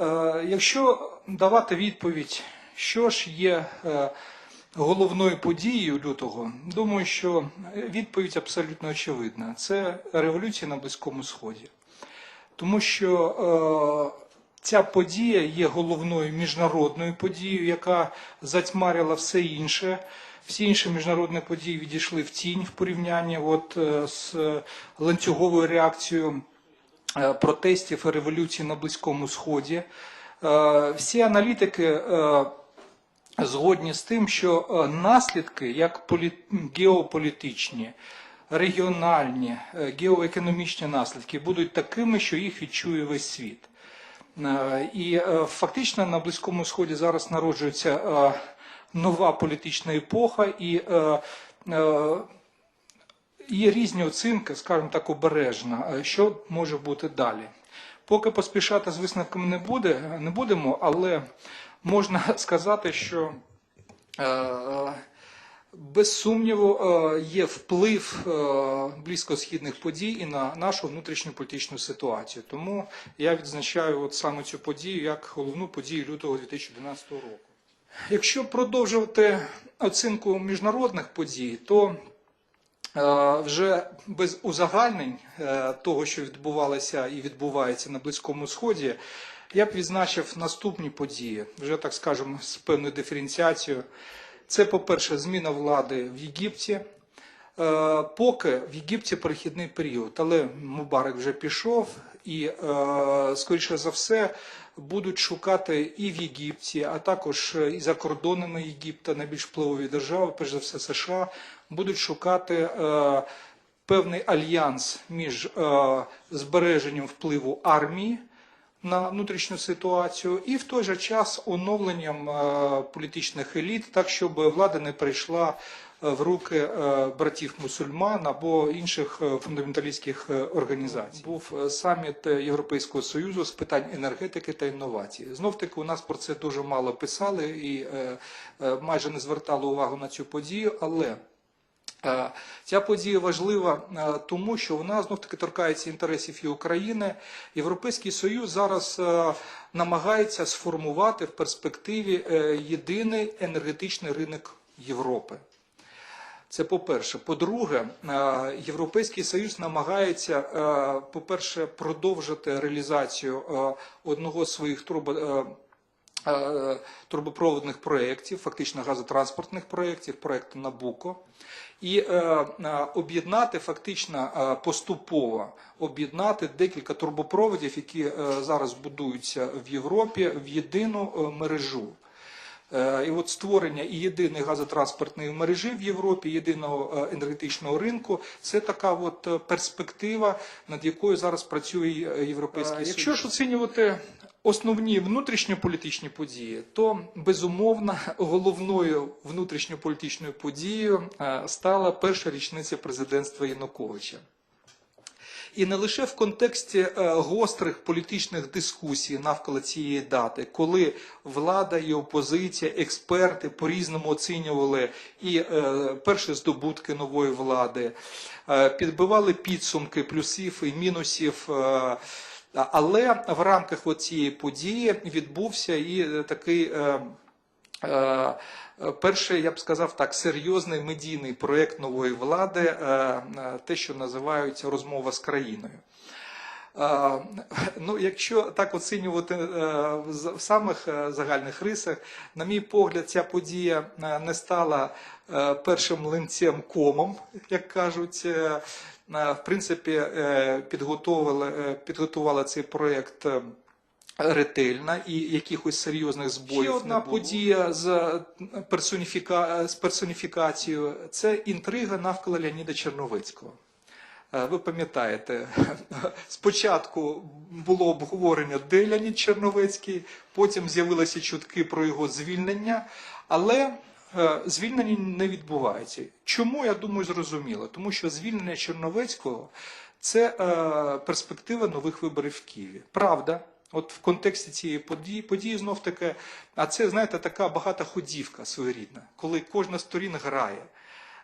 Е, Якщо давати відповідь, що ж є е, головною подією лютого, думаю, що відповідь абсолютно очевидна. Це революція на Близькому Сході. Тому що е, ця подія є головною міжнародною подією, яка затьмарила все інше. Всі інші міжнародні події відійшли в тінь в порівнянні от, з ланцюговою реакцією протестів і революції на Близькому Сході. Е, Всі аналітики е, згодні з тим, що е, наслідки, як геополітичні, регіональні, е, геоекономічні наслідки, будуть такими, що їх відчує весь світ. Е, І е, фактично на Близькому Сході зараз народжується е, нова політична епоха, і е, е, є різні оцінки, скажімо так, обережно, е, що може бути далі. Поки поспішати з висновками не, буде, не будемо, але можна сказати, що е, без сумніву е, є вплив е, близькосхідних подій і на нашу внутрішню політичну ситуацію. Тому я відзначаю от саме цю подію як головну подію лютого 2011 року. Якщо продовжувати оцінку міжнародних подій, то Е, вже без узагальнень е, того, що відбувалося і відбувається на Близькому Сході, я б відзначив наступні події, вже так скажемо, з певною диференціацією. Це, по-перше, зміна влади в Єгипті. Е, Поки в Єгипті перехідний період, але Мубарак вже пішов, і, е, скоріше за все, будуть шукати і в Єгипті, а також і за кордонами Єгипта, найбільш впливові держави, перш за все США, будуть шукати е, певний альянс між е, збереженням впливу армії на внутрішню ситуацію і в той же час оновленням е, політичних еліт, так щоб влада не прийшла е, в руки е, братів мусульман або інших е, фундаменталістських е, організацій. Був е, саміт е, Європейського союзу з питань енергетики та інновацій. Знов таки у нас про це дуже мало писали і е, е, майже не звертали увагу на цю подію, але Е, Ця подія важлива е, тому, що вона знов таки торкається інтересів і України. Європейський Союз зараз е, намагається сформувати в перспективі е, єдиний енергетичний ринок Європи. Це по-перше. По-друге, е, Європейський Союз намагається, е, по-перше, продовжити реалізацію е, одного з своїх трубо е, трубопроводних проєктів, фактично газотранспортних проєктів, проєкту Набуко, і е, об'єднати фактично поступово об'єднати декілька трубопроводів, які зараз будуються в Європі, в єдину мережу. Е, І от створення і єдиної газотранспортної мережі в Європі, єдиного е, енергетичного ринку це така от е, перспектива, над якою зараз працює Європейський Союз. Якщо ж оцінювати основні внутрішньополітичні події, то безумовно головною внутрішньополітичною подією стала перша річниця президентства Януковича. І не лише в контексті е, гострих політичних дискусій навколо цієї дати, коли влада і опозиція, експерти по-різному оцінювали і е, перші здобутки нової влади, е, підбивали підсумки плюсів і мінусів. але в рамках цієї події відбувся і такий. Е, Е, Перший, я б сказав так, серйозний медійний проєкт нової влади, е, те, що називають розмова з країною. Ну, якщо так оцінювати в самих загальних рисах, на мій погляд, ця подія не стала першим линцем комом, як кажуть. В принципі, підготували, підготувала цей проєкт. Ретельна і якихось серйозних збоїв. Ще одна не було. подія з, персоніфіка... з персоніфікацією це інтрига навколо Леоніда Черновицького. Е, Ви пам'ятаєте, спочатку було обговорення, де Леонід Черновецький, потім з'явилися чутки про його звільнення, але е, звільнення не відбувається. Чому, я думаю, зрозуміло? Тому що звільнення Черновецького це е, перспектива нових виборів в Києві. Правда. От в контексті цієї події, події знов таки, а це, знаєте, така багата ходівка своєрідна, коли кожна сторін грає.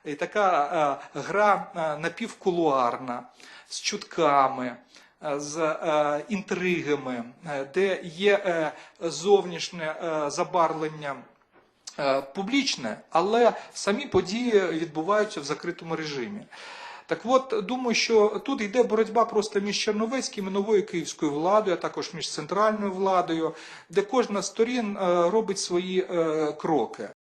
І така е, гра е, напівкулуарна, з чутками, е, з е, інтригами, е, де є е, зовнішнє е, забарвлення е, публічне, але самі події відбуваються в закритому режимі. Так от, думаю, що тут йде боротьба просто між Черновецьким і новою київською владою, а також між центральною владою, де кожна сторін е, робить свої е, кроки.